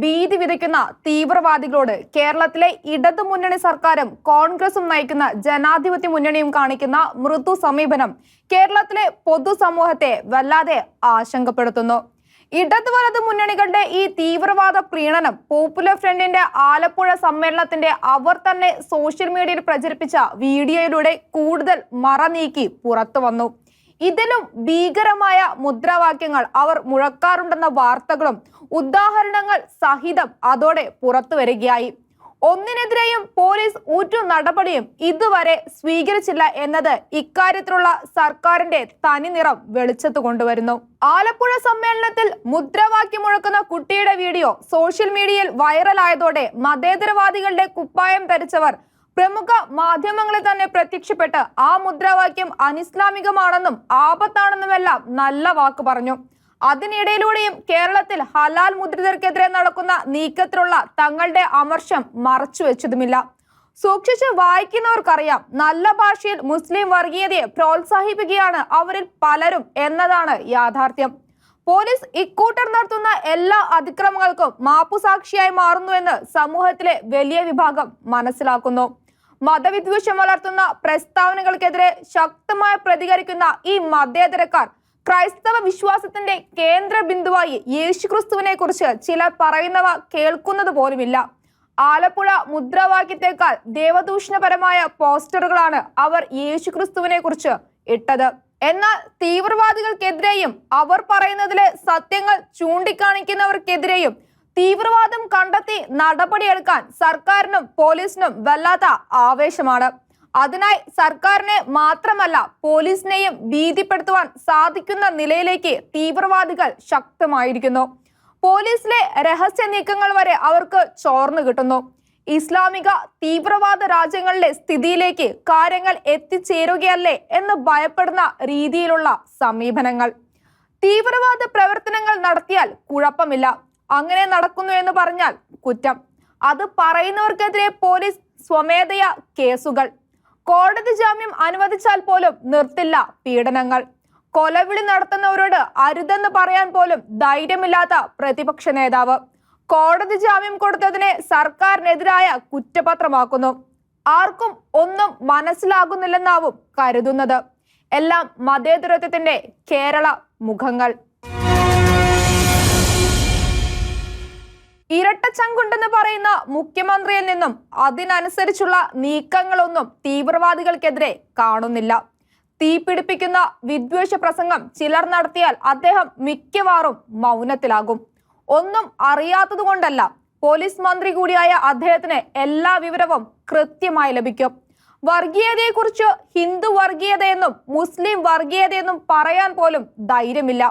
ഭീതി വിതയ്ക്കുന്ന തീവ്രവാദികളോട് കേരളത്തിലെ ഇടതു ഇടതുമുന്നണി സർക്കാരും കോൺഗ്രസും നയിക്കുന്ന ജനാധിപത്യ മുന്നണിയും കാണിക്കുന്ന മൃദു സമീപനം കേരളത്തിലെ പൊതുസമൂഹത്തെ വല്ലാതെ ആശങ്കപ്പെടുത്തുന്നു. ഇടതു വലത് മുന്നണികളുടെ ഈ തീവ്രവാദ പ്രീണനം പോപ്പുലർ ഫ്രണ്ടിന്റെ ആലപ്പുഴ സമ്മേളനത്തിന്റെ അവർ തന്നെ സോഷ്യൽ മീഡിയയിൽ പ്രചരിപ്പിച്ച വീഡിയോയിലൂടെ കൂടുതൽ മറ നീക്കി പുറത്തു വന്നു ഇതിലും ഭീകരമായ മുദ്രാവാക്യങ്ങൾ അവർ മുഴക്കാറുണ്ടെന്ന വാർത്തകളും ഉദാഹരണങ്ങൾ സഹിതം അതോടെ പുറത്തു വരികയായി. ഒന്നിനെതിരെയും പോലീസ് ഊറ്റു നടപടിയും ഇതുവരെ സ്വീകരിച്ചില്ല എന്നത് ഇക്കാര്യത്തിലുള്ള സർക്കാരിന്റെ തനിനിറം വെളിച്ചത്ത് കൊണ്ടുവരുന്നു. ആലപ്പുഴ സമ്മേളനത്തിൽ മുദ്രാവാക്യം മുഴക്കുന്ന കുട്ടിയുടെ വീഡിയോ സോഷ്യൽ മീഡിയയിൽ വൈറലായതോടെ മതേതരവാദികളുടെ കുപ്പായം ധരിച്ചവർ പ്രമുഖ മാധ്യമങ്ങളിൽ തന്നെ പ്രത്യക്ഷപ്പെട്ട് ആ മുദ്രാവാക്യം അനിസ്ലാമികമാണെന്നും ആപത്താണെന്നുമെല്ലാം നല്ല വാക്ക് പറഞ്ഞു. അതിനിടയിലൂടെയും കേരളത്തിൽ ഹലാൽ മുദ്രിതർക്കെതിരെ നടക്കുന്ന നീക്കത്തിലുള്ള തങ്ങളുടെ അമർഷം മറച്ചുവെച്ചതുമില്ല സൂക്ഷിച്ച് വായിക്കുന്നവർക്കറിയാം നല്ല ഭാഷയിൽ മുസ്ലിം വർഗീയതയെ പ്രോത്സാഹിപ്പിക്കുകയാണ് അവരിൽ പലരും എന്നതാണ് യാഥാർത്ഥ്യം. പോലീസ് ഇക്കൂട്ടർ നടത്തുന്ന എല്ലാ അതിക്രമങ്ങൾക്കും മാപ്പുസാക്ഷിയായി മാറുന്നുവെന്ന് സമൂഹത്തിലെ വലിയ വിഭാഗം മനസ്സിലാക്കുന്നു. മതവിദ്വേഷം വളർത്തുന്ന പ്രസ്താവനകൾക്കെതിരെ ശക്തമായി പ്രതികരിക്കുന്ന ഈ മതേതരക്കാർ ക്രൈസ്തവ വിശ്വാസത്തിന്റെ കേന്ദ്ര ബിന്ദുവായി യേശുക്രിസ്തുവിനെ കുറിച്ച് ചിലർ പറയുന്നവ കേൾക്കുന്നത് പോലുമില്ല. ആലപ്പുഴ മുദ്രാവാക്യത്തെക്കാൾ ദേവദൂഷണപരമായ പോസ്റ്ററുകളാണ് അവർ യേശുക്രിസ്തുവിനെ കുറിച്ച് ഇട്ടത്. എന്നാൽ തീവ്രവാദികൾക്കെതിരെയും അവർ പറയുന്നതിലെ സത്യങ്ങൾ ചൂണ്ടിക്കാണിക്കുന്നവർക്കെതിരെയും തീവ്രവാദം കണ്ടെത്തി നടപടിയെടുക്കാൻ സർക്കാരിനും പോലീസിനും വല്ലാത്ത ആവേശമാണ്. അതിനായി സർക്കാരിനെ മാത്രമല്ല പോലീസിനെയും ഭീതിപ്പെടുത്തുവാൻ സാധിക്കുന്ന നിലയിലേക്ക് തീവ്രവാദികൾ ശക്തമായിരിക്കുന്നു. പോലീസിലെ രഹസ്യ നീക്കങ്ങൾ വരെ അവർക്ക് ചോർന്നു കിട്ടുന്നു. ഇസ്ലാമിക തീവ്രവാദ രാജ്യങ്ങളിലെ സ്ഥിതിയിലേക്ക് കാര്യങ്ങൾ എത്തിച്ചേരുകയല്ലേ എന്ന് ഭയപ്പെടുന്ന രീതിയിലുള്ള സമീപനങ്ങൾ. തീവ്രവാദ പ്രവർത്തനങ്ങൾ നടത്തിയാൽ കുഴപ്പമില്ല. അങ്ങനെ നടക്കുന്നു എന്ന് പറഞ്ഞാൽ കുറ്റം. അത് പറയുന്നവർക്കെതിരെ പോലീസ് സ്വമേധയ കേസുകൾ. കോടതി ജാമ്യം അനുവദിച്ചാൽ പോലും നിർത്തില്ല പീഡനങ്ങൾ. കൊലവിളി നടത്തുന്നവരോട് അരുതെന്ന് പറയാൻ പോലും ധൈര്യമില്ലാത്ത പ്രതിപക്ഷ നേതാവ്. കോടതി ജാമ്യം കൊടുത്തതിനെ സർക്കാരിനെതിരായ കുറ്റപത്രമാക്കുന്നു. ആർക്കും ഒന്നും മനസ്സിലാകുന്നില്ലെന്നാവും കരുതുന്നത്. എല്ലാം മതേതരത്വത്തിന്റെ കേരള മുഖങ്ങൾ. ഇരട്ടച്ചങ്കുണ്ടെന്ന് പറയുന്ന മുഖ്യമന്ത്രിയിൽ നിന്നും അതിനനുസരിച്ചുള്ള നീക്കങ്ങളൊന്നും തീവ്രവാദികൾക്കെതിരെ കാണുന്നില്ല. തീപിടിപ്പിക്കുന്ന വിദ്വേഷ പ്രസംഗം ചിലർ നടത്തിയാൽ അദ്ദേഹം മിക്കവാറും മൗനത്തിലാകും. ഒന്നും അറിയാത്തതുകൊണ്ടല്ല പോലീസ് മന്ത്രി കൂടിയായ അദ്ദേഹത്തിന് എല്ലാ വിവരവും കൃത്യമായി ലഭിക്കും. വർഗീയതയെക്കുറിച്ച് ഹിന്ദു വർഗീയതയെന്നും മുസ്ലിം വർഗീയതയെന്നും പറയാൻ പോലും ധൈര്യമില്ല.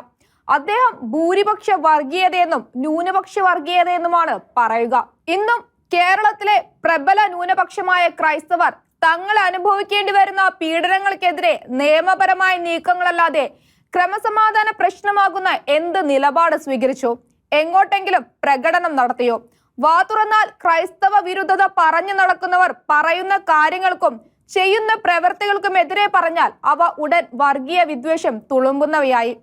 അദ്ദേഹം ഭൂരിപക്ഷ വർഗീയതയെന്നും ന്യൂനപക്ഷ വർഗീയതയെന്നുമാണ് പറയുക. ഇന്നും കേരളത്തിലെ പ്രബല ന്യൂനപക്ഷമായ ക്രൈസ്തവർ തങ്ങൾ അനുഭവിക്കേണ്ടി വരുന്ന പീഡനങ്ങൾക്കെതിരെ നിയമപരമായ നീക്കങ്ങളല്ലാതെ ക്രമസമാധാന പ്രശ്നമാകുന്ന എന്ത് നിലപാട് സ്വീകരിച്ചു? എങ്ങോട്ടെങ്കിലും പ്രകടനം നടത്തിയോ? വാ തുറന്നാൽ ക്രൈസ്തവ വിരുദ്ധത പറഞ്ഞു നടക്കുന്നവർ പറയുന്ന കാര്യങ്ങൾക്കും ചെയ്യുന്ന പ്രവൃത്തികൾക്കും എതിരെ പറഞ്ഞാൽ അവ ഉടൻ വർഗീയ വിദ്വേഷം തുളുമ്പുന്നവയായി.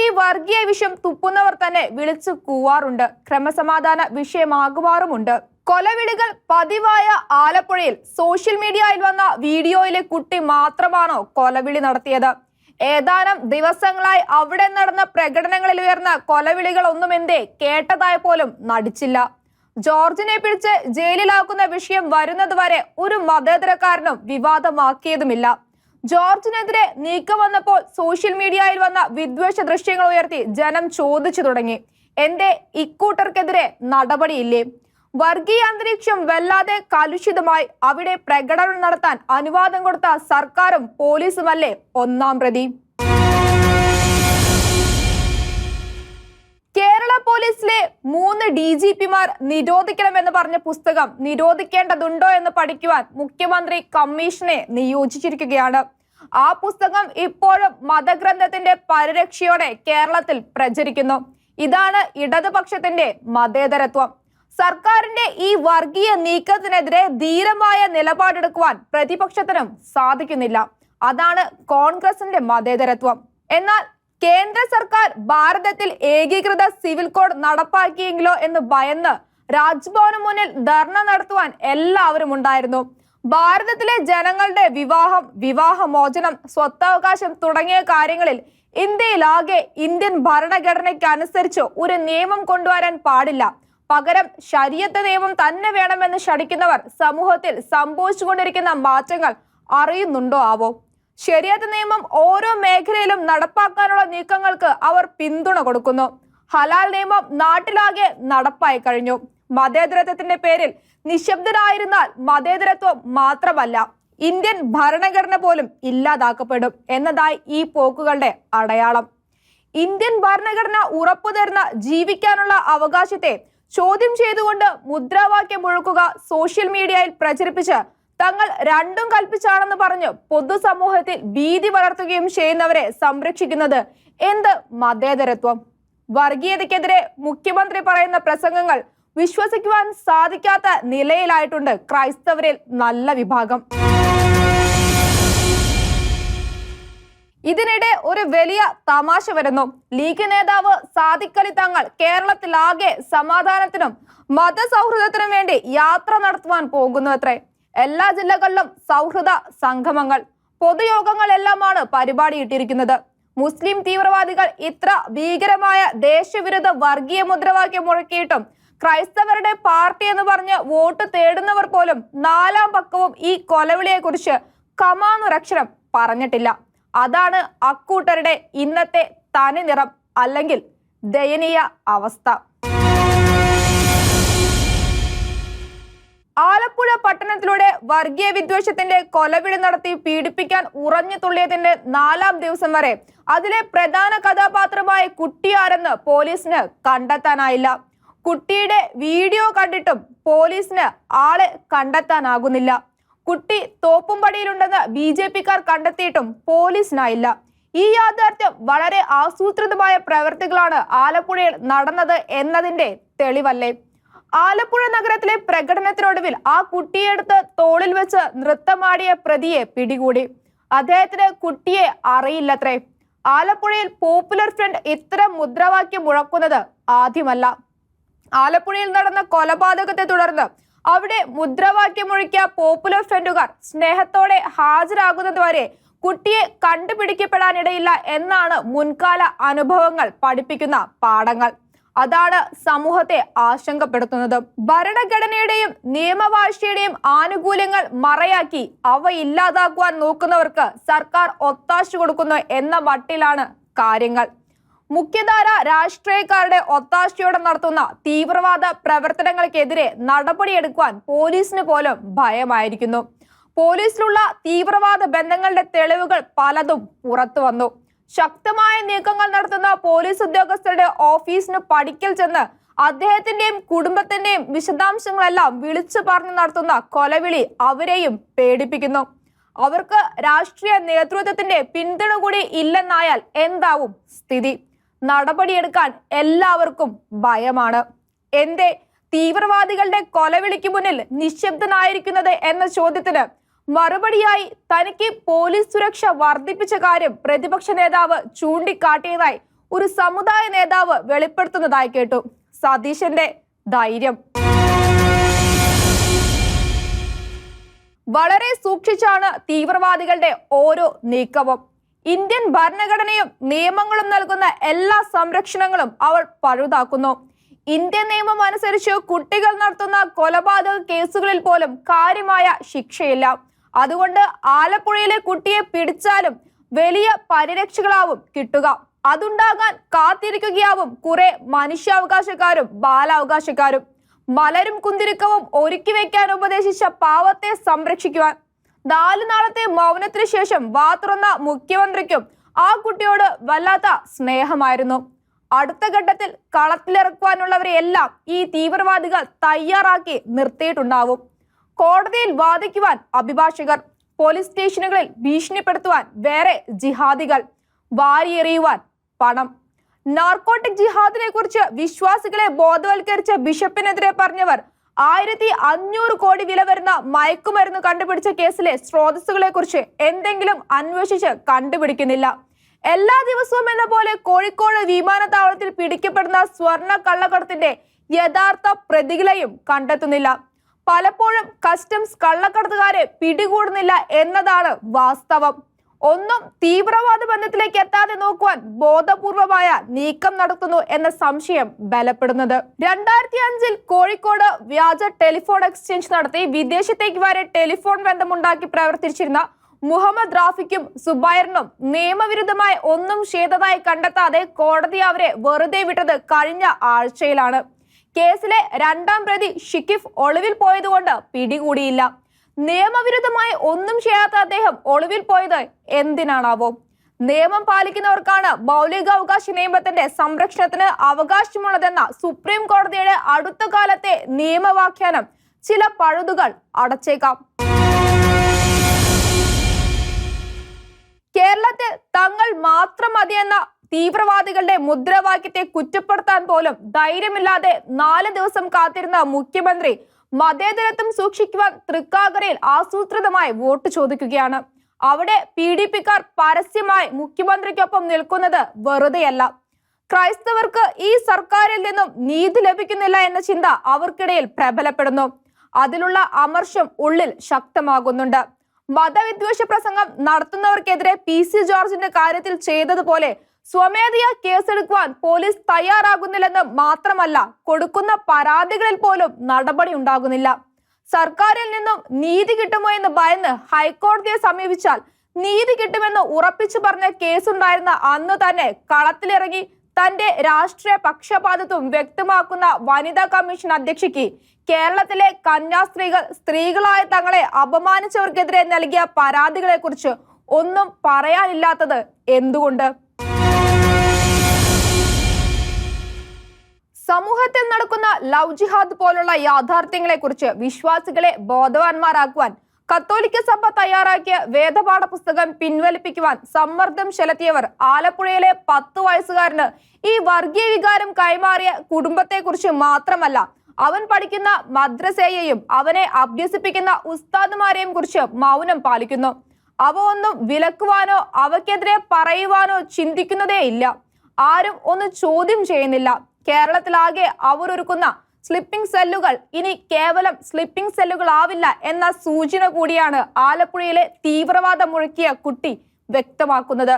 ഈ വർഗീയ വിഷം തുപ്പുന്നവർ തന്നെ വിളിച്ചു കൂവാറുണ്ട്. ക്രമസമാധാന വിഷയമാകുവാറുമുണ്ട് കൊലവിളികൾ പതിവായ ആലപ്പുഴയിൽ സോഷ്യൽ മീഡിയയിൽ വന്ന വീഡിയോയിലെ കുട്ടി മാത്രമാണോ കൊലവിളി നടത്തിയത്. ഏതാനും ദിവസങ്ങളായി അവിടെ നടന്ന പ്രകടനങ്ങളിൽ ഉയർന്ന കൊലവിളികൾ ഒന്നും എന്തേ കേട്ടതായ പോലും നടിച്ചില്ല. ജോർജിനെ പിടിച്ച് ജയിലിലാക്കുന്ന വിഷയം വരുന്നതുവരെ ഒരു മതേതരക്കാരനും വിവാദമാക്കിയതുമില്ല. ജോർജിനെതിരെ നീക്കം വന്നപ്പോൾ സോഷ്യൽ മീഡിയയിൽ വന്ന വിദ്വേഷ ദൃശ്യങ്ങൾ ഉയർത്തി ജനം ചോദിച്ചു തുടങ്ങി. എന്റെ ഇക്കൂട്ടർക്കെതിരെ നടപടിയില്ലേ? വർഗീയ അന്തരീക്ഷം വല്ലാതെ കലുഷിതമായി അവിടെ പ്രകടനം നടത്താൻ അനുവാദം കൊടുത്ത സർക്കാരും പോലീസുമല്ലേ ഒന്നാം പ്രതി? പോലീസിലെ മൂന്ന് ഡി ജി പിമാർ നിരോധിക്കണമെന്ന് പറഞ്ഞ പുസ്തകം നിരോധിക്കേണ്ടതുണ്ടോ എന്ന് പഠിക്കുവാൻ മുഖ്യമന്ത്രി കമ്മീഷനെ നിയോജിച്ചിരിക്കുകയാണ് ആ പുസ്തകം ഇപ്പോഴും മതഗ്രന്ഥത്തിന്റെ പരിരക്ഷയോടെ കേരളത്തിൽ പ്രചരിക്കുന്നു. ഇതാണ് ഇടതുപക്ഷത്തിന്റെ മതേതരത്വം. സർക്കാരിന്റെ ഈ വർഗീയ നീക്കത്തിനെതിരെ ധീരമായ നിലപാടെടുക്കുവാൻ പ്രതിപക്ഷത്തിനും സാധിക്കുന്നില്ല. അതാണ് കോൺഗ്രസിന്റെ മതേതരത്വം. എന്നാൽ കേന്ദ്ര സർക്കാർ ഭാരതത്തിൽ ഏകീകൃത സിവിൽ കോഡ് നടപ്പാക്കിയെങ്കിലോ എന്ന് ഭയന്ന് രാജ്ഭവന് മുന്നിൽ ധർണ നടത്തുവാൻ എല്ലാവരും ഉണ്ടായിരുന്നു. ഭാരതത്തിലെ ജനങ്ങളുടെ വിവാഹം വിവാഹമോചനം സ്വത്തവകാശം തുടങ്ങിയ കാര്യങ്ങളിൽ ഇന്ത്യയിലാകെ ഇന്ത്യൻ ഭരണഘടനയ്ക്ക് അനുസരിച്ച് ഒരു നിയമം കൊണ്ടുവരാൻ പാടില്ല. പകരം ശരീരത്തെ നിയമം തന്നെ വേണമെന്ന് ശടിക്കുന്നവർ സമൂഹത്തിൽ സംഭവിച്ചുകൊണ്ടിരിക്കുന്ന മാറ്റങ്ങൾ അറിയുന്നുണ്ടോ ആവോ? ശരിയാത്ത നിയമം ഓരോ മേഖലയിലും നടപ്പാക്കാനുള്ള നീക്കങ്ങൾക്ക് അവർ പിന്തുണ കൊടുക്കുന്നു. ഹലാൽ നിയമം നാട്ടിലാകെ നടപ്പായി കഴിഞ്ഞു. മതേതരത്വത്തിന്റെ പേരിൽ നിശബ്ദരായിരുന്നാൽ മതേതരത്വം മാത്രമല്ല ഇന്ത്യൻ ഭരണഘടന പോലും ഇല്ലാതാക്കപ്പെടും എന്നതായി ഈ പോക്കുകളുടെ അടയാളം. ഇന്ത്യൻ ഭരണഘടന ഉറപ്പു തരുന്ന ജീവിക്കാനുള്ള അവകാശത്തെ ചോദ്യം ചെയ്തുകൊണ്ട് മുദ്രാവാക്യം മുഴക്കുക സോഷ്യൽ മീഡിയയിൽ പ്രചരിപ്പിച്ച് തങ്ങൾ രണ്ടും കൽപ്പിച്ചാണെന്ന് പറഞ്ഞ് പൊതുസമൂഹത്തിൽ ഭീതി വളർത്തുകയും ചെയ്യുന്നവരെ സംരക്ഷിക്കുന്നത് എന്ത് മതേതരത്വം? വർഗീയതയ്ക്കെതിരെ മുഖ്യമന്ത്രി പറയുന്ന പ്രസംഗങ്ങൾ വിശ്വസിക്കുവാൻ സാധിക്കാത്ത നിലയിലായിട്ടുണ്ട് ക്രൈസ്തവരിൽ നല്ല വിഭാഗം. ഇതിനിടെ ഒരു വലിയ തമാശ വരുന്നു. ലീഗ് നേതാവ് സാദിഖലി തങ്ങൾ കേരളത്തിലാകെ സമാധാനത്തിനും മതസൗഹൃദത്തിനും വേണ്ടി യാത്ര നടത്തുവാൻ പോകുന്നു അത്രേ. എല്ലാ ജില്ലകളിലും സൗഹൃദ സംഗമങ്ങൾ പൊതുയോഗങ്ങളെല്ലാമാണ് പരിപാടി ഇട്ടിരിക്കുന്നത് മുസ്ലിം തീവ്രവാദികൾ ഇത്ര ഭീകരമായ ദേശവിരുദ്ധ വർഗീയ മുദ്രാവാക്യം മുഴക്കിയിട്ടും ക്രൈസ്തവരുടെ പാർട്ടി എന്ന് പറഞ്ഞ് വോട്ട് തേടുന്നവർ പോലും നാലാം പക്കവും ഈ കൊലവിളിയെക്കുറിച്ച് കമാന്നൊരക്ഷരം പറഞ്ഞിട്ടില്ല. അതാണ് അക്കൂട്ടരുടെ ഇന്നത്തെ തനി നിറം അല്ലെങ്കിൽ ദയനീയ അവസ്ഥ. ആലപ്പുഴ പട്ടണത്തിലൂടെ വർഗീയ വിദ്വേഷത്തിന്റെ കൊലവിളി നടത്തി പീഡിപ്പിക്കാൻ ഉറഞ്ഞു തുള്ളിയതിന്റെ നാലാം ദിവസം വരെ അതിലെ പ്രധാന കഥാപാത്രമായ കുട്ടിയാരെന്ന് പോലീസിന് കണ്ടെത്താനായില്ല. കുട്ടിയുടെ വീഡിയോ കണ്ടിട്ടും പോലീസിന് ആളെ കണ്ടെത്താനാകുന്നില്ല. കുട്ടി തോപ്പുംപടിയിലുണ്ടെന്ന് ബി ജെ പിക്കാർ കണ്ടെത്തിയിട്ടും പോലീസിനായില്ല. ഈ യാഥാർത്ഥ്യം വളരെ ആസൂത്രിതമായ പ്രവൃത്തികളാണ് ആലപ്പുഴയിൽ നടന്നത് എന്നതിന്റെ തെളിവല്ലേ? ആലപ്പുഴ നഗരത്തിലെ പ്രകടനത്തിനൊടുവിൽ ആ കുട്ടിയെടുത്ത് തോളിൽ വെച്ച് നൃത്തമാടിയ പ്രതിയെ പിടികൂടി. അദ്ദേഹത്തിന് കുട്ടിയെ അറിയില്ലത്രേ. ആലപ്പുഴയിൽ പോപ്പുലർ ഫ്രണ്ട് ഇത്തരം മുദ്രാവാക്യം മുഴക്കുന്നത് ആദ്യമല്ല. ആലപ്പുഴയിൽ നടന്ന കൊലപാതകത്തെ തുടർന്ന് അവിടെ മുദ്രാവാക്യം മുഴക്കിയ പോപ്പുലർ ഫ്രണ്ടുകാർ സ്നേഹത്തോടെ ഹാജരാകുന്നത് വരെ കുട്ടിയെ കണ്ടുപിടിക്കപ്പെടാനിടയില്ല എന്നാണ് മുൻകാല അനുഭവങ്ങൾ പഠിപ്പിക്കുന്ന പാഠങ്ങൾ. അതാണ് സമൂഹത്തെ ആശങ്കപ്പെടുത്തുന്നത്. ഭരണഘടനയുടെയും നിയമവാഴ്ചയുടെയും ആനുകൂല്യങ്ങൾ മറയാക്കി അവ ഇല്ലാതാക്കുവാൻ നോക്കുന്നവർക്ക് സർക്കാർ ഒത്താശ കൊടുക്കുന്നു എന്ന മട്ടിലാണ് കാര്യങ്ങൾ. മുഖ്യധാര രാഷ്ട്രീയക്കാരുടെ ഒത്താശയോടെ നടത്തുന്ന തീവ്രവാദ പ്രവർത്തനങ്ങൾക്കെതിരെ നടപടിയെടുക്കുവാൻ പോലീസിന് പോലും ഭയമായിരിക്കുന്നു. പോലീസിലുള്ള തീവ്രവാദ ബന്ധങ്ങളുടെ തെളിവുകൾ പലതും പുറത്തു വന്നു ശക്തമായ നീക്കങ്ങൾ നടത്തുന്ന പോലീസ് ഉദ്യോഗസ്ഥരുടെ ഓഫീസിന് പടിക്കൽ ചെന്ന് അദ്ദേഹത്തിന്റെയും കുടുംബത്തിന്റെയും വിശദാംശങ്ങളെല്ലാം വിളിച്ചു പറഞ്ഞു നടത്തുന്ന കൊലവിളി അവരെയും പേടിപ്പിക്കുന്നു. അവർക്ക് രാഷ്ട്രീയ നേതൃത്വത്തിന്റെ പിന്തുണ കൂടി ഇല്ലെന്നായാൽ എന്താവും സ്ഥിതി? നടപടിയെടുക്കാൻ എല്ലാവർക്കും ഭയമാണ്. എന്തേ തീവ്രവാദികളുടെ കൊലവിളിക്ക് മുന്നിൽ നിശബ്ദനായിരിക്കുന്നത് എന്ന ചോദ്യത്തിന് മറുപടിയായി തനിക്ക് പോലീസ് സുരക്ഷ വർദ്ധിപ്പിച്ച കാര്യം പ്രതിപക്ഷ നേതാവ് ചൂണ്ടിക്കാട്ടിയതായി ഒരു സമുദായ നേതാവ് വെളിപ്പെടുത്തുന്നതായി കേട്ടു. സതീശന്റെ ധൈര്യം. വളരെ സൂക്ഷിച്ചാണ് തീവ്രവാദികളുടെ ഓരോ നീക്കവും. ഇന്ത്യൻ ഭരണഘടനയും നിയമങ്ങളും നൽകുന്ന എല്ലാ സംരക്ഷണങ്ങളും അവൾ പഴുതാക്കുന്നു. ഇന്ത്യൻ നിയമം അനുസരിച്ച് കുട്ടികൾ നടത്തുന്ന കൊലപാതക കേസുകളിൽ പോലും കാര്യമായ ശിക്ഷയില്ല. അതുകൊണ്ട് ആലപ്പുഴയിലെ കുട്ടിയെ പിടിച്ചാലും വലിയ പരിരക്ഷകളാവും കിട്ടുക. അതുണ്ടാകാൻ കാത്തിരിക്കുകയാവും കുറെ മനുഷ്യാവകാശക്കാരും ബാലാവകാശക്കാരും. മലരും കുന്തിരിക്കവും ഒരുക്കി വെക്കാൻ ഉപദേശിച്ച പാവത്തെ സംരക്ഷിക്കുവാൻ. നാല് നാളത്തെ മൗനത്തിന് ശേഷം വാ തുറന്ന മുഖ്യമന്ത്രിക്കും ആ കുട്ടിയോട് വല്ലാത്ത സ്നേഹമായിരുന്നു. അടുത്ത ഘട്ടത്തിൽ കളത്തിലിറക്കുവാനുള്ളവരെയെല്ലാം ഈ തീവ്രവാദികൾ തയ്യാറാക്കി നിർത്തിയിട്ടുണ്ടാവും. കോടതിയിൽ വാദിക്കുവാൻ അഭിഭാഷകർ പോലീസ് സ്റ്റേഷനുകളിൽ ഭീഷണിപ്പെടുത്തുവാൻ വേറെ ജിഹാദികൾ വാരിയെറിയുവാൻ പണം. നാർക്കോട്ടിക് ജിഹാദിനെ കുറിച്ച് വിശ്വാസികളെ ബോധവൽക്കരിച്ച ബിഷപ്പിനെതിരെ പറഞ്ഞവർ ആയിരത്തി അഞ്ഞൂറ് കോടി വില വരുന്ന മയക്കുമരുന്ന് കണ്ടുപിടിച്ച കേസിലെ സ്രോതസ്സുകളെ കുറിച്ച് എന്തെങ്കിലും അന്വേഷിച്ച് കണ്ടുപിടിക്കുന്നില്ല. എല്ലാ ദിവസവും എന്ന പോലെ കോഴിക്കോട് വിമാനത്താവളത്തിൽ പിടിക്കപ്പെടുന്ന സ്വർണ കള്ളക്കടത്തിന്റെ യഥാർത്ഥ പ്രതികളെയും കണ്ടെത്തുന്നില്ല. പലപ്പോഴും കസ്റ്റംസ് കള്ളക്കടത്തുകാരെ പിടികൂടുന്നില്ല എന്നതാണ് വാസ്തവം. ഒന്നും തീവ്രവാദ ബന്ധത്തിലേക്ക് എത്താതെ നോക്കുവാൻ ബോധപൂർവമായ നീക്കം നടത്തുന്നു എന്ന സംശയം ബലപ്പെടുന്നത്. രണ്ടായിരത്തി അഞ്ചിൽ കോഴിക്കോട് വ്യാജ ടെലിഫോൺ എക്സ്ചേഞ്ച് നടത്തി വിദേശത്തേക്ക് വരെ ടെലിഫോൺ ബന്ധമുണ്ടാക്കി പ്രവർത്തിച്ചിരുന്ന മുഹമ്മദ് റാഫിക്കും സുബൈറിനും നിയമവിരുദ്ധമായി ഒന്നും ചെയ്തതായി കണ്ടെത്താതെ കോടതി അവരെ വെറുതെ വിട്ടത് കഴിഞ്ഞ ആഴ്ചയിലാണ്. കേസിലെ രണ്ടാം പ്രതി ഷിക്കിഫ് ഒളിവിൽ പോയതുകൊണ്ട് പിടികൂടിയില്ല. നിയമവിരുദ്ധമായി ഒന്നും ചെയ്യാത്ത അദ്ദേഹം ഒളിവിൽ പോയത് എന്തിനാണാവോ? നിയമം പാലിക്കുന്നവർക്കാണ് മൗലികാവകാശ നിയമത്തിന്റെ സംരക്ഷണത്തിന് അവകാശമുള്ളതെന്ന സുപ്രീം കോടതിയുടെ അടുത്ത കാലത്തെ നിയമവാഖ്യാനം ചില പഴുതുകൾ അടച്ചേക്കാം. കേരളത്തിൽ തങ്ങൾ മാത്രം മതിയെന്ന തീവ്രവാദികളുടെ മുദ്രാവാക്യത്തെ കുറ്റപ്പെടുത്താൻ പോലും ധൈര്യമില്ലാതെ നാല് ദിവസം കാത്തിരുന്ന മുഖ്യമന്ത്രി മതേതരത്വം സൂക്ഷിക്കുവാൻ തൃക്കാക്കരയിൽ ആസൂത്രിതമായി വോട്ട് ചോദിക്കുകയാണ്. അവിടെ പി ഡി പിക്കാർ പരസ്യമായി മുഖ്യമന്ത്രിക്കൊപ്പം നിൽക്കുന്നത് വെറുതെയല്ല. ക്രൈസ്തവർക്ക് ഈ സർക്കാരിൽ നിന്നും നീതി ലഭിക്കുന്നില്ല എന്ന ചിന്ത അവർക്കിടയിൽ പ്രബലപ്പെടുന്നു. അതിലുള്ള അമർഷം ഉള്ളിൽ ശക്തമാകുന്നുണ്ട്. മതവിദ്വേഷ പ്രസംഗം നടത്തുന്നവർക്കെതിരെ പി സി ജോർജിന്റെ കാര്യത്തിൽ ചെയ്തതുപോലെ സ്വമേധയാ കേസെടുക്കുവാൻ പോലീസ് തയ്യാറാകുന്നില്ലെന്ന് മാത്രമല്ല കൊടുക്കുന്ന പരാതികളിൽ പോലും നടപടി ഉണ്ടാകുന്നില്ല. സർക്കാരിൽ നിന്നും നീതി കിട്ടുമോ എന്ന് ഭയന്ന് ഹൈക്കോടതിയെ സമീപിച്ചാൽ നീതി കിട്ടുമെന്ന് ഉറപ്പിച്ചു പറഞ്ഞ കേസുണ്ടായിരുന്ന അന്ന് തന്നെ കളത്തിലിറങ്ങി തന്റെ രാഷ്ട്രീയ പക്ഷപാതിത്വം വ്യക്തമാക്കുന്ന വനിതാ കമ്മീഷൻ അധ്യക്ഷയ്ക്ക് കേരളത്തിലെ കന്യാസ്ത്രീകൾ സ്ത്രീകളായ തങ്ങളെ അപമാനിച്ചവർക്കെതിരെ നൽകിയ പരാതികളെക്കുറിച്ച് ഒന്നും പറയാനില്ലാത്തത് എന്തുകൊണ്ട്? സമൂഹത്തിൽ നടക്കുന്ന ലവ് ജിഹാദ് പോലുള്ള യാഥാർത്ഥ്യങ്ങളെ കുറിച്ച് വിശ്വാസികളെ ബോധവാന്മാരാക്കുവാൻ കത്തോലിക്ക സഭ തയ്യാറാക്കിയ വേദപാഠ പുസ്തകം പിൻവലിപ്പിക്കുവാൻ സമ്മർദ്ദം ചെലുത്തിയവർ ആലപ്പുഴയിലെ പത്ത് വയസ്സുകാരന് ഈ വർഗീയ വികാരം കൈമാറിയ കുടുംബത്തെക്കുറിച്ച് മാത്രമല്ല അവൻ പഠിക്കുന്ന മദ്രസയെയും അവനെ അഭ്യസിപ്പിക്കുന്ന ഉസ്താദുമാരെയും കുറിച്ച് മൗനം പാലിക്കുന്നു. അവ ഒന്നും വിലക്കുവാനോ അവക്കെതിരെ പറയുവാനോ ചിന്തിക്കുന്നതേ ഇല്ല ആരും ഒന്ന് ചോദ്യം ചെയ്യുന്നില്ല. കേരളത്തിലാകെ അവരൊരുക്കുന്ന സ്ലിപ്പിംഗ് സെല്ലുകൾ ഇനി കേവലം സ്ലിപ്പിംഗ് സെല്ലുകൾ ആവില്ല എന്ന സൂചന കൂടിയാണ് ആലപ്പുഴയിലെ തീവ്രവാദം മുഴക്കിയ കുട്ടി വ്യക്തമാക്കുന്നത്.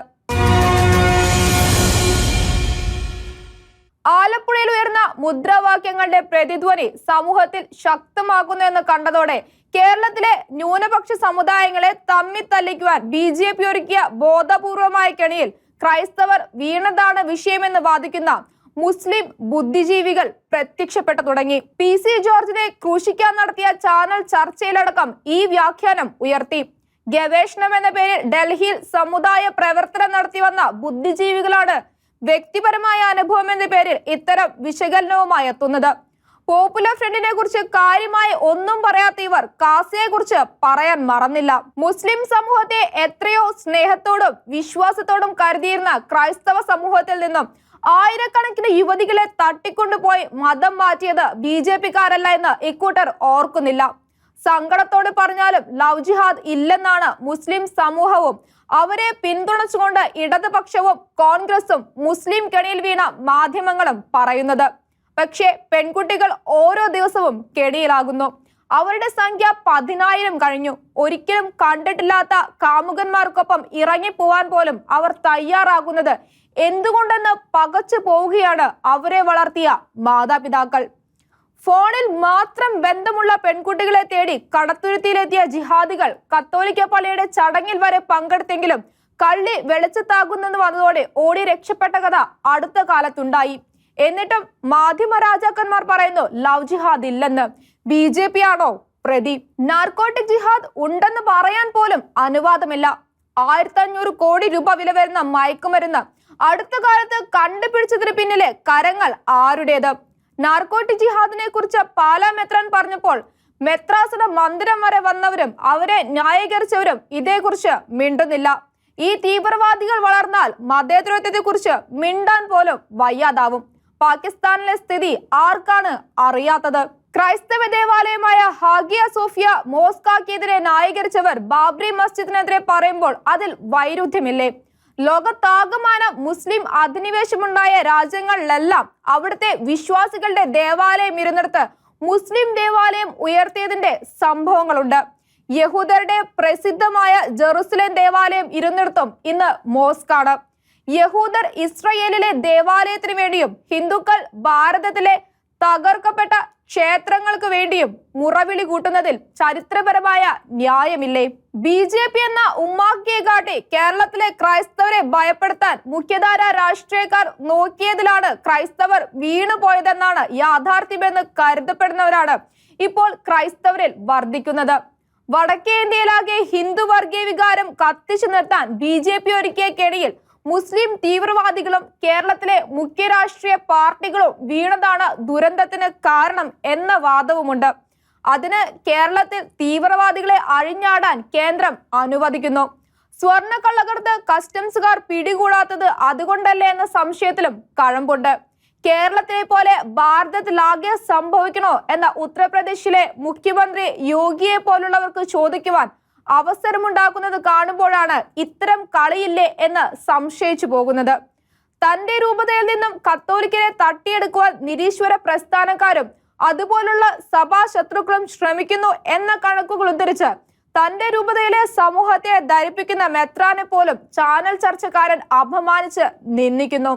ആലപ്പുഴയിൽ ഉയർന്ന മുദ്രാവാക്യങ്ങളുടെ പ്രതിധ്വനി സമൂഹത്തിൽ ശക്തമാക്കുന്നു എന്ന് കണ്ടതോടെ കേരളത്തിലെ ന്യൂനപക്ഷ സമുദായങ്ങളെ തമ്മി തല്ലിക്കുവാൻ ബി ജെ പി ഒരുക്കിയ ബോധപൂർവമായ കെണിയിൽ ക്രൈസ്തവർ വീണതാണ് വിഷയമെന്ന് വാദിക്കുന്ന മുസ്ലിം ബുദ്ധിജീവികൾ പ്രത്യക്ഷപ്പെട്ടു തുടങ്ങി. പി. സി. ജോർജിനെ ക്രൂശിക്കാൻ നടത്തിയ ചാനൽ ചർച്ചയിലടക്കം ഈ വ്യാഖ്യാനം ഉയർത്തി. ഗവേഷണം എന്ന പേരിൽ ഡൽഹിയിൽ സമുദായ പ്രവർത്തനം നടത്തി വന്ന ബുദ്ധിജീവികളാണ് വ്യക്തിപരമായ അനുഭവം എന്ന പേരിൽ ഇത്തരം വിശകലനവുമായി എത്തുന്നത്. പോപ്പുലർ ഫ്രണ്ടിനെ കുറിച്ച് കാര്യമായി ഒന്നും പറയാത്ത ഇവർ കാസിയെ കുറിച്ച് പറയാൻ മറന്നില്ല. മുസ്ലിം സമൂഹത്തെ എത്രയോ സ്നേഹത്തോടും വിശ്വാസത്തോടും കരുതിയിരുന്ന ക്രൈസ്തവ സമൂഹത്തിൽ നിന്നും ആയിരക്കണക്കിന് യുവതികളെ തട്ടിക്കൊണ്ടുപോയി മതം മാറ്റിയത് ബി ജെ പിക്കാരല്ല എന്ന് ഇക്കൂട്ടർ ഓർക്കുന്നില്ല. സങ്കടത്തോട് പറഞ്ഞാലും ലവ് ജിഹാദ് ഇല്ലെന്നാണ് മുസ്ലിം സമൂഹവും. അവരെ പിന്തുണച്ചുകൊണ്ട് ഇടതുപക്ഷവും കോൺഗ്രസും മുസ്ലിം കെണിയിൽ വീണ മാധ്യമങ്ങളും പറയുന്നത്. പക്ഷേ പെൺകുട്ടികൾ ഓരോ ദിവസവും കെണിയിലാകുന്നു. അവരുടെ സംഖ്യ പതിനായിരം കഴിഞ്ഞു. ഒരിക്കലും കണ്ടിട്ടില്ലാത്ത കാമുകന്മാർക്കൊപ്പം ഇറങ്ങിപ്പോവാൻ പോലും അവർ തയ്യാറാകുന്നത് എന്തുകൊണ്ടെന്ന് പകച്ചു പോവുകയാണ് അവരെ വളർത്തിയ മാതാപിതാക്കൾ. ഫോണിൽ മാത്രം ബന്ധമുള്ള പെൺകുട്ടികളെ തേടി കടത്തുരുത്തിയിലെത്തിയ ജിഹാദികൾ കത്തോലിക്ക പള്ളിയുടെ ചടങ്ങിൽ വരെ പങ്കെടുത്തെങ്കിലും കള്ളി വെളിച്ചത്താകുന്നെന്ന് വന്നതോടെ ഓടി രക്ഷപ്പെട്ട കഥ അടുത്ത കാലത്തുണ്ടായി. എന്നിട്ടും മാധ്യമ രാജാക്കന്മാർ പറയുന്നു ലവ് ജിഹാദ് ഇല്ലെന്ന്. ബി ജെ പി ആണോ പ്രതി നാർക്കോട്ടിക് ജിഹാദ് ഉണ്ടെന്ന് പറയാൻ പോലും അനുവാദമില്ല. ആയിരത്തി അഞ്ഞൂറ് കോടി രൂപ വില വരുന്ന മയക്കുമരുന്ന്. അടുത്ത കാലത്ത് കണ്ടുപിടിച്ചതിന് പിന്നിലെ കരങ്ങൾ ആരുടേത്? നാർക്കോട്ടിക് ജിഹാദിനെ കുറിച്ച് പാലാ മെത്രാൻ പറഞ്ഞപ്പോൾ മെത്രാസിന് മന്ദിരം വരെ വന്നവരും അവരെ ന്യായീകരിച്ചവരും ഇതേക്കുറിച്ച് മിണ്ടുന്നില്ല. ഈ തീവ്രവാദികൾ വളർന്നാൽ മതേതരത്വത്തെ കുറിച്ച് മിണ്ടാൻ പോലും വയ്യാതാവും. പാകിസ്ഥാനിലെ സ്ഥിതി ആർക്കാണ് അറിയാത്തത്? ക്രൈസ്തവ ദേവാലയമായ ഹാഗിയ സോഫിയ മോസ്കാക്കെതിരെ ന്യായീകരിച്ചവർ ബാബ്രി മസ്ജിദിനെതിരെ പറയുമ്പോൾ അതിൽ വൈരുദ്ധ്യമില്ലേ? ലോകത്താകമാന മുസ്ലിം അധിനിവേശമുണ്ടായ രാജ്യങ്ങളിലെല്ലാം അവിടുത്തെ വിശ്വാസികളുടെ ദേവാലയം ഇരുന്നിടത്ത് മുസ്ലിം ദേവാലയം ഉയർത്തിയതിന്റെ സംഭവങ്ങളുണ്ട്. യഹൂദരുടെ പ്രസിദ്ധമായ ജെറുസലേം ദേവാലയം ഇരുന്നിടത്തും ഇന്ന് മോസ്കാണ്. യഹൂദർ ഇസ്രയേലിലെ ദേവാലയത്തിന് വേണ്ടിയും ഹിന്ദുക്കൾ ഭാരതത്തിലെ തകർക്കപ്പെട്ട ക്ഷേത്രങ്ങൾക്ക് വേണ്ടിയും മുറവിളി കൂട്ടുന്നതിൽ ചരിത്രപരമായ ന്യായമില്ലേ? ബി ജെ പി എന്ന ഉമ്മാക്കിയെ കാട്ടി കേരളത്തിലെ ക്രൈസ്തവരെ ഭയപ്പെടുത്താൻ മുഖ്യധാര രാഷ്ട്രീയക്കാർ നോക്കിയതിലാണ് ക്രൈസ്തവർ വീണുപോയതെന്നാണ് യാഥാർത്ഥ്യമെന്ന് കരുതപ്പെടുന്നവരാണ് ഇപ്പോൾ ക്രൈസ്തവരിൽ വർദ്ധിക്കുന്നത്. വടക്കേ ഇന്ത്യയിലാകെ ഹിന്ദു വർഗീയ വികാരം കത്തിച്ചു നിർത്താൻ ബി ജെ പി ഒരുക്കിയ കെണിയിൽ മുസ്ലിം തീവ്രവാദികളും കേരളത്തിലെ മുഖ്യ രാഷ്ട്രീയ പാർട്ടികളും വീണതാണ് ദുരന്തത്തിന് കാരണം എന്ന വാദവുമുണ്ട്. അതിന് കേരളത്തിൽ തീവ്രവാദികളെ അഴിഞ്ഞാടാൻ കേന്ദ്രം അനുവദിക്കുന്നു. സ്വർണ കള്ളക്കടത്ത് കസ്റ്റംസുകാർ പിടികൂടാത്തത് അതുകൊണ്ടല്ലേ എന്ന സംശയത്തിലും കഴമ്പുണ്ട്. കേരളത്തിലെ പോലെ ഭാരതത്തിലാകെ സംഭവിക്കണോ എന്ന ഉത്തർപ്രദേശിലെ മുഖ്യമന്ത്രി യോഗിയെ പോലുള്ളവർക്ക് ചോദിക്കുവാൻ അവസരമുണ്ടാക്കുന്നത് കാണുമ്പോഴാണ് ഇത്തരം കളിയില്ലേ എന്ന് സംശയിച്ചു പോകുന്നത്. തന്റെ രൂപതയിൽ നിന്നും കത്തോലിക്കരെ തട്ടിയെടുക്കുവാൻ നിരീശ്വര പ്രസ്ഥാനക്കാരും അതുപോലുള്ള സഭാ ശത്രുക്കളും ശ്രമിക്കുന്നു എന്ന കണക്കുകൾ ഉദ്ധരിച്ച് തന്റെ രൂപതയിലെ സമൂഹത്തെ ധരിപ്പിക്കുന്ന മെത്രാനെ പോലും ചാനൽ ചർച്ചക്കാരൻ അപമാനിച്ച് നിന്ദിക്കുന്നു.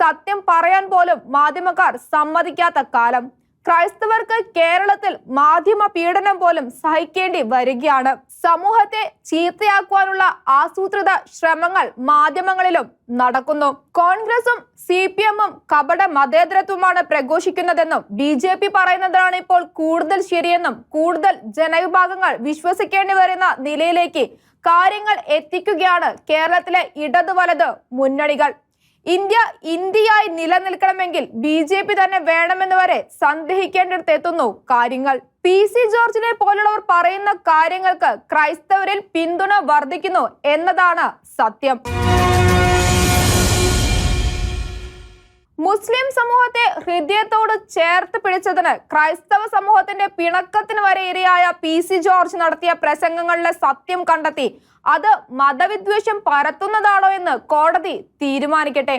സത്യം പറയാൻ പോലും മാധ്യമക്കാർ സമ്മതിക്കാത്ത കാലം. ക്രൈസ്തവർക്ക് കേരളത്തിൽ മാധ്യമ പീഡനം പോലും സഹിക്കേണ്ടി വരികയാണ്. സമൂഹത്തെ ചീത്തയാക്കുവാനുള്ള ആസൂത്രിത ശ്രമങ്ങൾ മാധ്യമങ്ങളിലും നടക്കുന്നു. കോൺഗ്രസും സി പി എമ്മും കപട മതേതരത്വമാണ് പ്രഘോഷിക്കുന്നതെന്നും ബി ജെ പി പറയുന്നതാണ് ഇപ്പോൾ കൂടുതൽ ശരിയെന്നും കൂടുതൽ ജനവിഭാഗങ്ങൾ വിശ്വസിക്കേണ്ടി വരുന്ന നിലയിലേക്ക് കാര്യങ്ങൾ എത്തിക്കുകയാണ് കേരളത്തിലെ ഇടതു വലത് മുന്നണികൾ. ഇന്ത്യ ഇന്ത്യയായി നിലനിൽക്കണമെങ്കിൽ ബി ജെ പി തന്നെ വേണമെന്ന് വരെ സന്ദേഹിക്കേണ്ടടുത്ത് എത്തുന്നു കാര്യങ്ങൾ. പി സി ജോർജിനെ പോലുള്ളവർ പറയുന്ന കാര്യങ്ങൾക്ക് ക്രൈസ്തവരിൽ പിന്തുണ വർദ്ധിക്കുന്നു എന്നതാണ് സത്യം. മുസ്ലിം സമൂഹത്തെ ഹൃദയത്തോട് ചേർത്ത് പിടിച്ചതിന് ക്രൈസ്തവ സമൂഹത്തിന്റെ പിണക്കത്തിന് വരെ ഇരയായ പി സി ജോർജ് നടത്തിയ പ്രസംഗങ്ങളിലെ സത്യം കണ്ടെത്തി. അത് മതവിദ്വേഷം പരത്തുന്നതാണോ എന്ന് കോടതി തീരുമാനിക്കട്ടെ.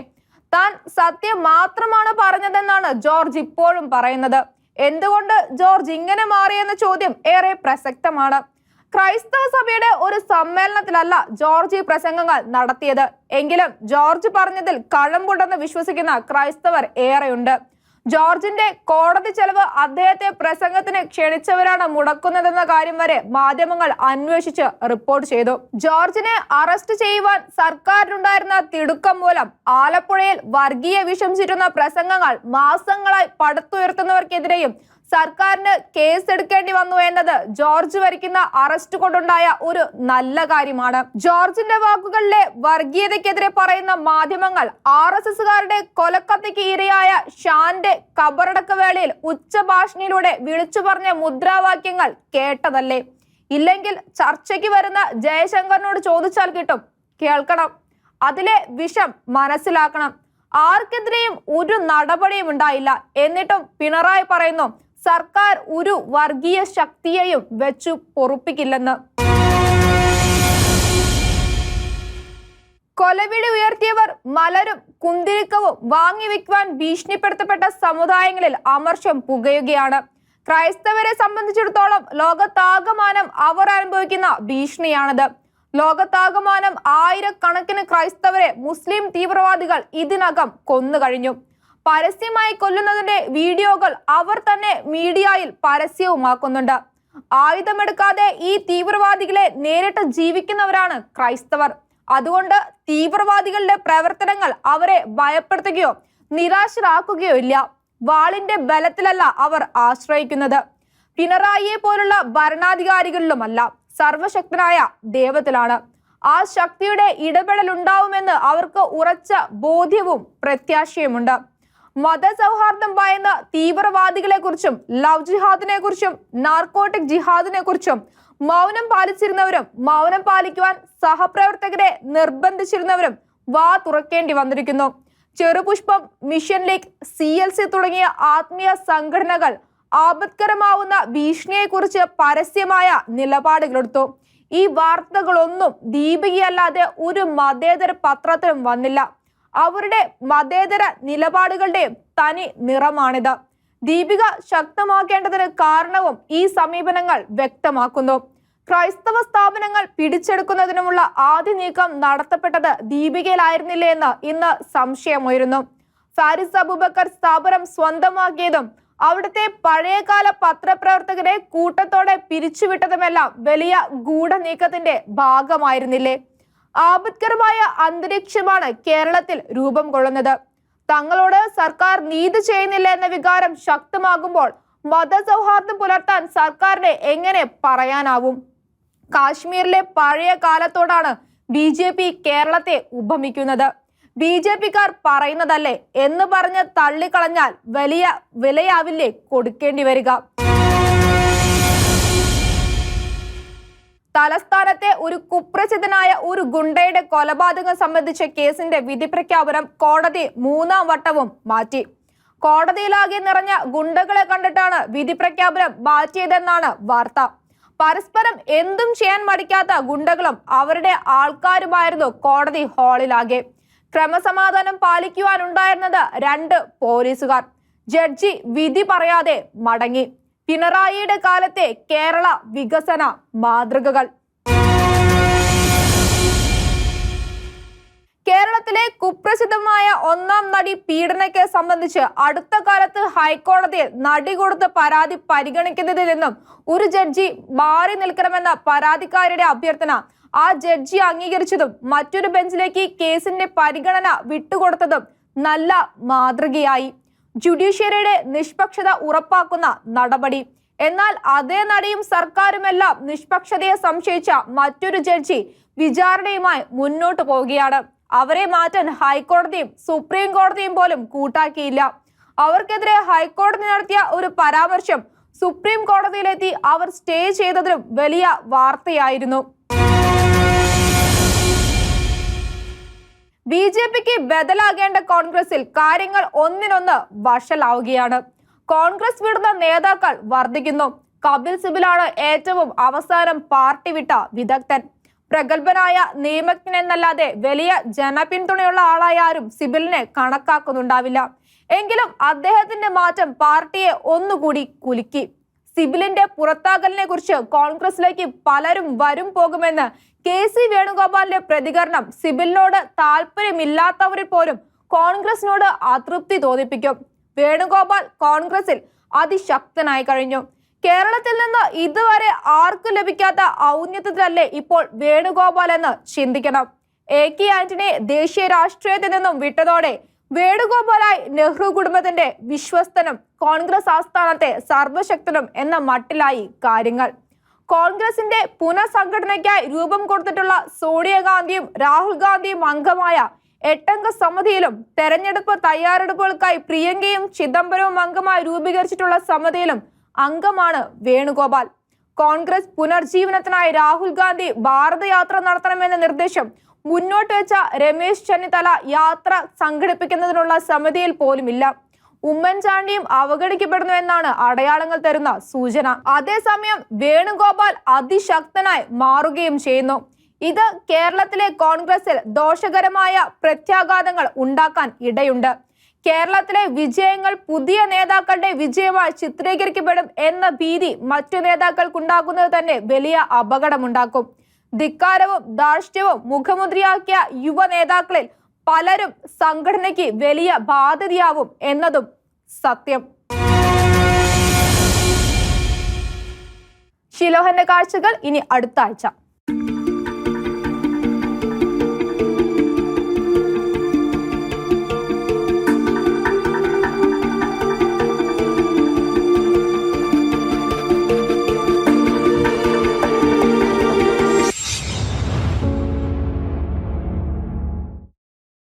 താൻ സത്യം മാത്രമാണ് പറഞ്ഞതെന്നാണ് ജോർജ് ഇപ്പോഴും പറയുന്നത്. എന്തുകൊണ്ട് ജോർജ് ഇങ്ങനെ മാറിയെന്ന ചോദ്യം ഏറെ പ്രസക്തമാണ്. ക്രൈസ്തവ സഭയുടെ ഒരു സമ്മേളനത്തിലല്ല ജോർജ് ഈ പ്രസംഗങ്ങൾ നടത്തിയത്. എങ്കിലും ജോർജ് പറഞ്ഞതിൽ കഴമ്പുണ്ടെന്ന് വിശ്വസിക്കുന്ന ക്രൈസ്തവർ ഏറെയുണ്ട്. ജോർജിന്റെ കോടതി ചെലവ് അദ്ദേഹത്തെ പ്രസംഗത്തിന് ക്ഷണിച്ചവരാണ് മുടക്കുന്നതെന്ന കാര്യം വരെ മാധ്യമങ്ങൾ അന്വേഷിച്ച് റിപ്പോർട്ട് ചെയ്തു. ജോർജിനെ അറസ്റ്റ് ചെയ്യുവാൻ സർക്കാരിനുണ്ടായിരുന്ന തിടുക്കം മൂലം ആലപ്പുഴയിൽ വർഗീയ വിഷം ചുറ്റുന്ന പ്രസംഗങ്ങൾ മാസങ്ങളായി പടുത്തുയർത്തുന്നവർക്കെതിരെയും സർക്കാരിന് കേസെടുക്കേണ്ടി വന്നു എന്നത് ജോർജ് വരിക്കുന്ന അറസ്റ്റ് കൊണ്ടുണ്ടായ ഒരു നല്ല കാര്യമാണ്. ജോർജിന്റെ വാക്കുകളിലെ വർഗീയതയ്ക്കെതിരെ പറയുന്ന മാധ്യമങ്ങൾ ആർ എസ് എസുകാരുടെ കൊലക്കത്തിക്ക് ഇരയായ ഷാന്റെ കബറടക്ക വേളയിൽ ഉച്ചഭാഷണിയിലൂടെ വിളിച്ചു പറഞ്ഞ മുദ്രാവാക്യങ്ങൾ കേട്ടതല്ലേ? ഇല്ലെങ്കിൽ ചർച്ചയ്ക്ക് വരുന്ന ജയശങ്കറിനോട് ചോദിച്ചാൽ കിട്ടും. കേൾക്കണം. അതിലെ വിഷം മനസ്സിലാക്കണം. ആർക്കെതിരെയും ഒരു നടപടിയും ഉണ്ടായില്ല. എന്നിട്ടും പിണറായി പറയുന്നു സർക്കാർ ഒരു വർഗീയ ശക്തിയെയും വെച്ചു പൊറുപ്പിക്കില്ലെന്ന്. കൊലവിളി ഉയർത്തിയവർ മലരും കുന്തിരിക്കവും വാങ്ങിവെക്കുവാൻ ഭീഷണിപ്പെടുത്തപ്പെട്ട സമുദായങ്ങളിൽ അമർഷം പുകയുകയാണ്. ക്രൈസ്തവരെ സംബന്ധിച്ചിടത്തോളം ലോകത്താകമാനം അവർ അനുഭവിക്കുന്ന ഭീഷണിയാണിത്. ലോകത്താകമാനം ആയിരക്കണക്കിന് ക്രൈസ്തവരെ മുസ്ലിം തീവ്രവാദികൾ ഇതിനകം കൊന്നു കഴിഞ്ഞു പരസ്യമായി കൊല്ലുന്നതിന്റെ വീഡിയോകൾ അവർ തന്നെ മീഡിയയിൽ പരസ്യവുമാക്കുന്നുണ്ട്. ആയുധമെടുക്കാതെ ഈ തീവ്രവാദികളെ നേരിട്ട് ജീവിക്കുന്നവരാണ് ക്രൈസ്തവർ. അതുകൊണ്ട് തീവ്രവാദികളുടെ പ്രവർത്തനങ്ങൾ അവരെ ഭയപ്പെടുത്തുകയോ നിരാശരാക്കുകയോ ഇല്ല. വാളിന്റെ ബലത്തിലല്ല അവർ ആശ്രയിക്കുന്നത്. പിണറായിയെ പോലുള്ള ഭരണാധികാരികളിലുമല്ല സർവശക്തനായ ദൈവത്തിലാണ്. ആ ശക്തിയുടെ ഇടപെടൽ ഉണ്ടാവുമെന്ന് അവർക്ക് ഉറച്ച ബോധ്യവും പ്രത്യാശയുമുണ്ട്. മതസൗഹാർദ്ദം ഭയന്ന തീവ്രവാദികളെ കുറിച്ചും ലവ് ജിഹാദിനെ കുറിച്ചും നാർക്കോട്ടിക് ജിഹാദിനെ കുറിച്ചും മൗനം പാലിച്ചിരുന്നവരും മൗനം പാലിക്കുവാൻ സഹപ്രവർത്തകരെ നിർബന്ധിച്ചിരുന്നവരും വാ തുറക്കേണ്ടി വന്നിരിക്കുന്നു. Cherupushpam mission league C L C തുടങ്ങിയ ആത്മീയ സംഘടനകൾ ആപത്കരമാവുന്ന ഭീഷണിയെക്കുറിച്ച് പരസ്യമായ നിലപാടുകളെടുത്തു. ഈ വാർത്തകളൊന്നും ദീപികയല്ലാതെ ഒരു മതേതര പത്രത്തിലും വന്നില്ല. അവരുടെ മതേതര നിലപാടുകളുടെയും തനി നിറമാണിത്. ദീപിക ശക്തമാക്കേണ്ടതിന് കാരണവും ഈ സമീപനങ്ങൾ വ്യക്തമാക്കുന്നു. ക്രൈസ്തവ സ്ഥാപനങ്ങൾ പിടിച്ചെടുക്കുന്നതിനുമുള്ള ആദ്യ നീക്കം നടത്തപ്പെട്ടത് ദീപികയിലായിരുന്നില്ലേ എന്ന് ഇന്ന് സംശയമുയരുന്നു. ഫാരിസ് അബൂബക്കർ സ്ഥാപനം സ്വന്തമാക്കിയതും അവിടുത്തെ പഴയകാല പത്രപ്രവർത്തകരെ കൂട്ടത്തോടെ പിരിച്ചുവിട്ടതുമെല്ലാം വലിയ ഗൂഢനീക്കത്തിന്റെ ഭാഗമായിരുന്നില്ലേ? ആപത്കരമായ അന്തരീക്ഷമാണ് കേരളത്തിൽ രൂപം കൊള്ളുന്നത്. തങ്ങളോട് സർക്കാർ നീതി ചെയ്യുന്നില്ല എന്ന വികാരം ശക്തമാകുമ്പോൾ മതസൗഹാർദ്ദം പുലർത്താൻ സർക്കാരിനെ എങ്ങനെ പറയാനാവും? കാശ്മീരിലെ പഴയ കാലത്തോടാണ് ബി ജെ പി കേരളത്തെ ഉപമിക്കുന്നത്. ബി ജെ പിക്കാർ പറയുന്നതല്ലേ എന്ന് പറഞ്ഞ് തള്ളിക്കളഞ്ഞാൽ വലിയ വിലയാവില്ലേ കൊടുക്കേണ്ടി വരിക. തലസ്ഥാനത്തെ ഒരു കുപ്രസിദ്ധനായ ഒരു ഗുണ്ടയുടെ കൊലപാതകം സംബന്ധിച്ച കേസിന്റെ വിധി പ്രഖ്യാപനം കോടതി മൂന്നാം വട്ടവും മാറ്റി. കോടതിയിലാകെ നിറഞ്ഞ ഗുണ്ടകളെ കണ്ടിട്ടാണ് വിധി പ്രഖ്യാപനം മാറ്റിയതെന്നാണ് വാർത്ത. പരസ്പരം എന്തും ചെയ്യാൻ മടിക്കാത്ത ഗുണ്ടകളും അവരുടെ ആൾക്കാരുമായിരുന്നു കോടതി ഹാളിലാകെ. ക്രമസമാധാനം പാലിക്കുവാനുണ്ടായിരുന്നത് രണ്ട് പോലീസുകാർ. ജഡ്ജി വിധി പറയാതെ മടങ്ങി. പിണറായിയുടെ കാലത്തെ കേരള വികസന മാതൃകകൾ. കേരളത്തിലെ കുപ്രസിദ്ധമായ ഒന്നാം നടി പീഡനക്കേസ് സംബന്ധിച്ച് അടുത്ത കാലത്ത് ഹൈക്കോടതിയിൽ നടി കൊടുത്ത പരാതി പരിഗണിക്കുന്നതിൽ നിന്നും ഒരു ജഡ്ജി മാറി നിൽക്കണമെന്ന പരാതിക്കാരുടെ അഭ്യർത്ഥന ആ ജഡ്ജി അംഗീകരിച്ചതും മറ്റൊരു ബെഞ്ചിലേക്ക് കേസിന്റെ പരിഗണന വിട്ടുകൊടുത്തതും നല്ല മാതൃകയായി. ജുഡീഷ്യറിയുടെ നിഷ്പക്ഷത ഉറപ്പാക്കുന്ന നടപടി. എന്നാൽ അതേ നടിയും സർക്കാരുമെല്ലാം നിഷ്പക്ഷതയെ സംശയിച്ച മറ്റൊരു ജഡ്ജി വിചാരണയുമായി മുന്നോട്ടു പോവുകയാണ്. അവരെ മാറ്റാൻ ഹൈക്കോടതിയും സുപ്രീം കോടതിയും പോലും കൂട്ടാക്കിയില്ല. അവർക്കെതിരെ ഹൈക്കോടതി നടത്തിയ ഒരു പരാമർശം സുപ്രീം കോടതിയിലെത്തി അവർ സ്റ്റേ ചെയ്തതിലും വലിയ വാർത്തയായിരുന്നു. ബി ജെ പിക്ക് ബദലാകേണ്ട കോൺഗ്രസിൽ കാര്യങ്ങൾ ഒന്നിനൊന്ന് വഷലാവുകയാണ് കോൺഗ്രസ് വിടുന്ന നേതാക്കൾ വർദ്ധിക്കുന്നു. കപിൽ സിബിലാണ് ഏറ്റവും അവസാനം പാർട്ടി വിട്ട വിദഗ്ധൻ. പ്രഗത്ഭനായ നിയമജ്ഞൻ എന്നല്ലാതെ വലിയ ജനപിന്തുണയുള്ള ആളായ ആരും സിബിലിനെ കണക്കാക്കുന്നുണ്ടാവില്ല. എങ്കിലും അദ്ദേഹത്തിന്റെ മാറ്റം പാർട്ടിയെ ഒന്നുകൂടി കുലുക്കി. സിബിലിന്റെ പുറത്താകലിനെ കുറിച്ച് കോൺഗ്രസിലേക്ക് പലരും വരും പോകുമെന്ന് കെ സി വേണുഗോപാലിന്റെ പ്രതികരണം സിബിലിനോട് താല്പര്യമില്ലാത്തവരിൽ പോലും കോൺഗ്രസിനോട് അതൃപ്തി തോന്നിപ്പിക്കും. വേണുഗോപാൽ കോൺഗ്രസിൽ അതിശക്തനായി കഴിഞ്ഞു. കേരളത്തിൽ നിന്ന് ഇതുവരെ ആർക്കും ലഭിക്കാത്ത ഔന്നത്യത്തിലല്ലേ ഇപ്പോൾ വേണുഗോപാൽ എന്ന് ചിന്തിക്കണം. എ കെ ആന്റണി ദേശീയ രാഷ്ട്രീയത്തിൽ നിന്നും വിട്ടതോടെ വേണുഗോപാലായി നെഹ്റു കുടുംബത്തിന്റെ വിശ്വസ്തനും കോൺഗ്രസ് ആസ്ഥാനത്തെ സർവശക്തനും എന്ന മട്ടിലായി കാര്യങ്ങൾ. കോൺഗ്രസിന്റെ പുനഃസംഘടനയ്ക്കായി രൂപം കൊടുത്തിട്ടുള്ള സോണിയാഗാന്ധിയും രാഹുൽ ഗാന്ധിയും അംഗമായ എട്ടംഗ സമിതിയിലും തെരഞ്ഞെടുപ്പ് തയ്യാറെടുപ്പുകൾക്കായി പ്രിയങ്കയും ചിദംബരവും അംഗമായി രൂപീകരിച്ചിട്ടുള്ള സമിതിയിലും അംഗമാണ് വേണുഗോപാൽ. കോൺഗ്രസ് പുനർജീവനത്തിനായി രാഹുൽ ഗാന്ധി ഭാരതയാത്ര നടത്തണമെന്ന നിർദ്ദേശം മുന്നോട്ട് വെച്ച രമേശ് ചെന്നിത്തല യാത്ര സംഘടിപ്പിക്കുന്നതിനുള്ള സമിതിയിൽ പോലുമില്ല. ഉമ്മൻചാണ്ടിയും അവഗണിക്കപ്പെടുന്നു എന്നാണ് അടയാളങ്ങൾ തരുന്ന സൂചന. അതേസമയം വേണുഗോപാൽ അതിശക്തനായി മാറുകയും ചെയ്യുന്നു. ഇത് കേരളത്തിലെ കോൺഗ്രസിൽ ദോഷകരമായ പ്രത്യാഘാതങ്ങൾ ഉണ്ടാക്കാൻ ഇടയുണ്ട്. കേരളത്തിലെ വിജയങ്ങൾ പുതിയ നേതാക്കളുടെ വിജയമായി ചിത്രീകരിക്കപ്പെടും എന്ന ഭീതി മറ്റു നേതാക്കൾക്കുണ്ടാക്കുന്നത് തന്നെ വലിയ അപകടമുണ്ടാക്കും. ധിക്കാരവും ധാർഷ്ട്യവും മുഖമുദ്രയാക്കിയ യുവ നേതാക്കളിൽ പലരും സംഘടനയ്ക്ക് വലിയ ബാധ്യതയാവും എന്നതും സത്യം. ഷിലോഹന്റെ കാഴ്ചകൾ ഇനി അടുത്ത ആഴ്ച.